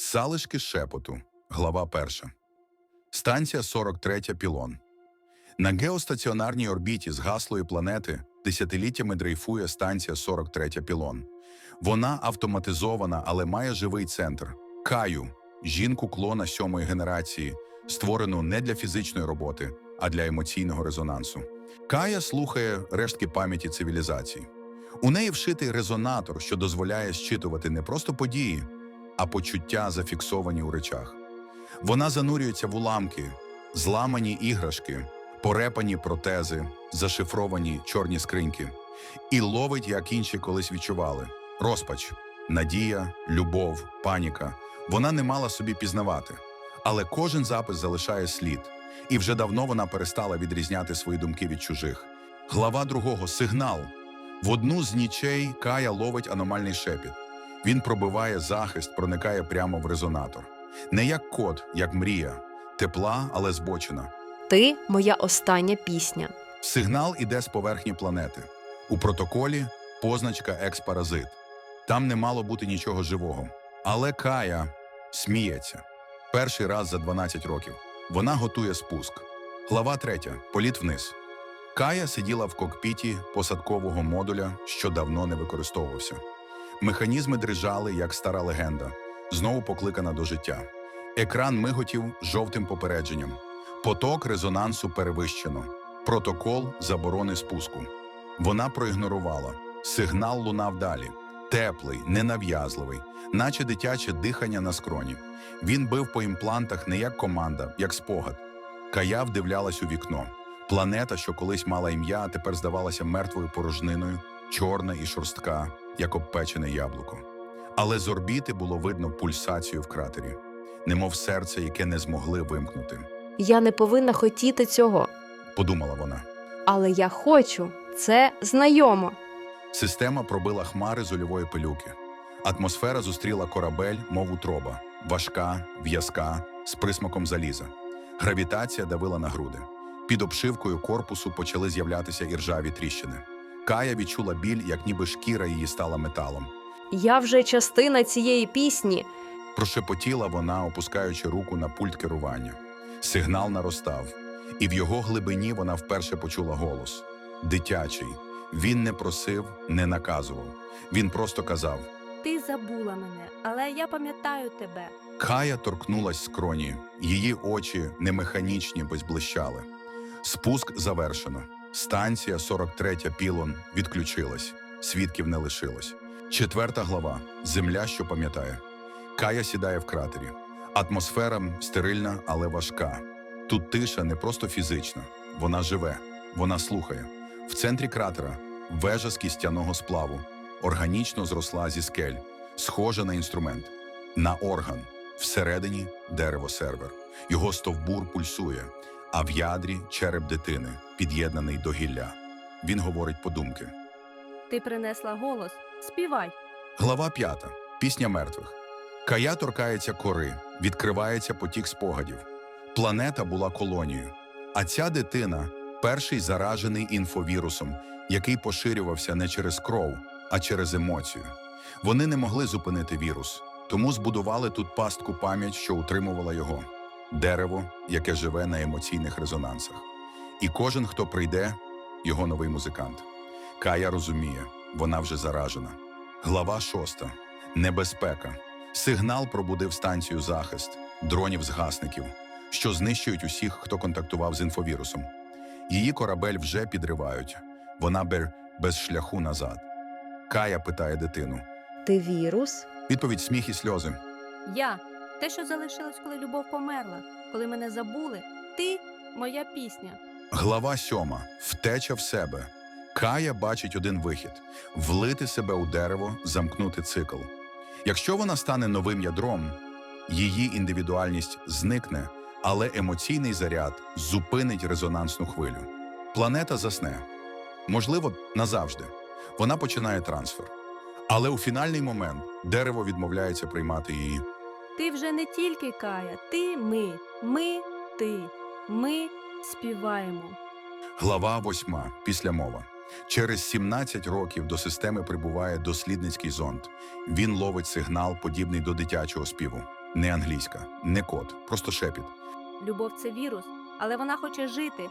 Залишки шепоту. Глава 1. Станція 43 Пілон. На геостаціонарній орбіті згаслої планети десятиліттями дрейфує станція 43 Пілон. Вона автоматизована, але має живий центр Каю, жінку клона сьомої генерації, створену не для фізичної роботи, а для емоційного резонансу. Кая слухає рештки пам'яті цивілізацій. У неї вшитий резонатор, що дозволяє щитувати не просто події, а почуття зафіксовані у речах. Вона занурюється в уламки, зламані іграшки, порепані протези, зашифровані чорні скриньки, і ловить, як інші колись відчували: розпач, надія, любов, паніка. Вона не мала собі пізнавати, але кожен запис залишає слід, і вже давно вона перестала відрізняти свої думки від чужих. Глава другого сигнал. В одну з нічей Кая ловить аномальний шепіт. Він пробиває захист, проникає прямо в резонатор. Не як код, як мрія, тепла, але збочена. Ти моя остання пісня. Сигнал іде з поверхні планети. У протоколі позначка експаразит. Там не мало бути нічого живого. Але Кая сміється. Перший раз за 12 років. Вона готує спуск. Глава 3. Політ вниз. Кая сиділа в кокпіті посадкового модуля, що давно не використовувався. Механізми дрижали, як стара легенда, знову покликана до життя. Екран миготів жовтим попередженням. Поток резонансу перевищено. Протокол заборони спуску. Вона проігнорувала. Сигнал лунав далі. Теплий, ненав'язливий, наче дитяче дихання на скроні. Він бив по імплантах не як команда, як спогад. Кая вдивлялась у вікно. Планета, що колись мала ім'я, а тепер здавалася мертвою порожниною, чорна і шорстка, як обпечене яблуко. Але з орбіти було видно пульсацію в кратері, немов серце, яке не змогли вимкнути. Я не повинна хотіти цього, Подумала вона. але я хочу. Це знайомо. Система пробила хмари з ольової пилюки. Атмосфера зустріла корабель, мов утроба, важка, в'язка, з присмаком заліза. Гравітація давила на груди. Під обшивкою корпусу почали з'являтися іржаві тріщини. Кая відчула біль, як ніби шкіра її стала металом. Я вже частина цієї пісні. Прошепотіла вона, опускаючи руку на пульт керування. Сигнал наростав, і в його глибині вона вперше почула голос дитячий. Він не просив, не наказував. Він просто казав. Ти забула мене, але я пам'ятаю тебе. Кая торкнулась скроні, її очі не механічні, без блищали. Спуск завершено. Станція 43 Пілон відключилась. Свідків не лишилось. Четверта глава. Земля, що пам'ятає. Кая сідає в кратері. Атмосфера стерильна, але важка. Тут тиша не просто фізична, вона живе, вона слухає. В центрі кратера вежа з кістяного сплаву, органічно зросла зі скель, схожа на інструмент, на орган. Всередині дерево-сервер. Його стовбур пульсує, а в ядрі череп дитини, під'єднаний до гілля. Він говорить подумки. Ти принесла голос. Співай. Глава п'ята. Пісня мертвих. Кая торкається кори, відкривається потік спогадів. Планета була колонією. А ця дитина перший заражений інфовірусом, який поширювався не через кров, а через емоцію. Вони не могли зупинити вірус, тому збудували тут пастку пам'ять, що утримувала його дерево, яке живе на емоційних резонансах. І кожен, хто прийде, його новий музикант. Кая розуміє, вона вже заражена. Глава шоста. Небезпека. Сигнал пробудив станцію захист, дронів згасників, що знищують усіх, хто контактував з інфовірусом. Її корабель вже підривають. Вона бер без шляху назад. Кая питає дитину. Ти вірус? Відповідь сміх і сльози. Я. Те, що залишилось, коли любов померла, коли мене забули. Ти моя пісня. Глава сьома. Втеча в себе. Кая бачить один вихід: влити себе у дерево, замкнути цикл. Якщо вона стане новим ядром, її індивідуальність зникне, але емоційний заряд зупинить резонансну хвилю. Планета засне. Можливо, назавжди. Вона починає трансфер. Але у фінальний момент дерево відмовляється приймати її. Ти вже не тільки Кая, ти ми. Ми, ти. Ми співаємо. Глава 8. Післямова. Через 17 років до системи прибуває дослідницький зонд. Він ловить сигнал, подібний до дитячого співу. Не англійська, не код, просто шепіт. Любов це вірус, але вона хоче жити,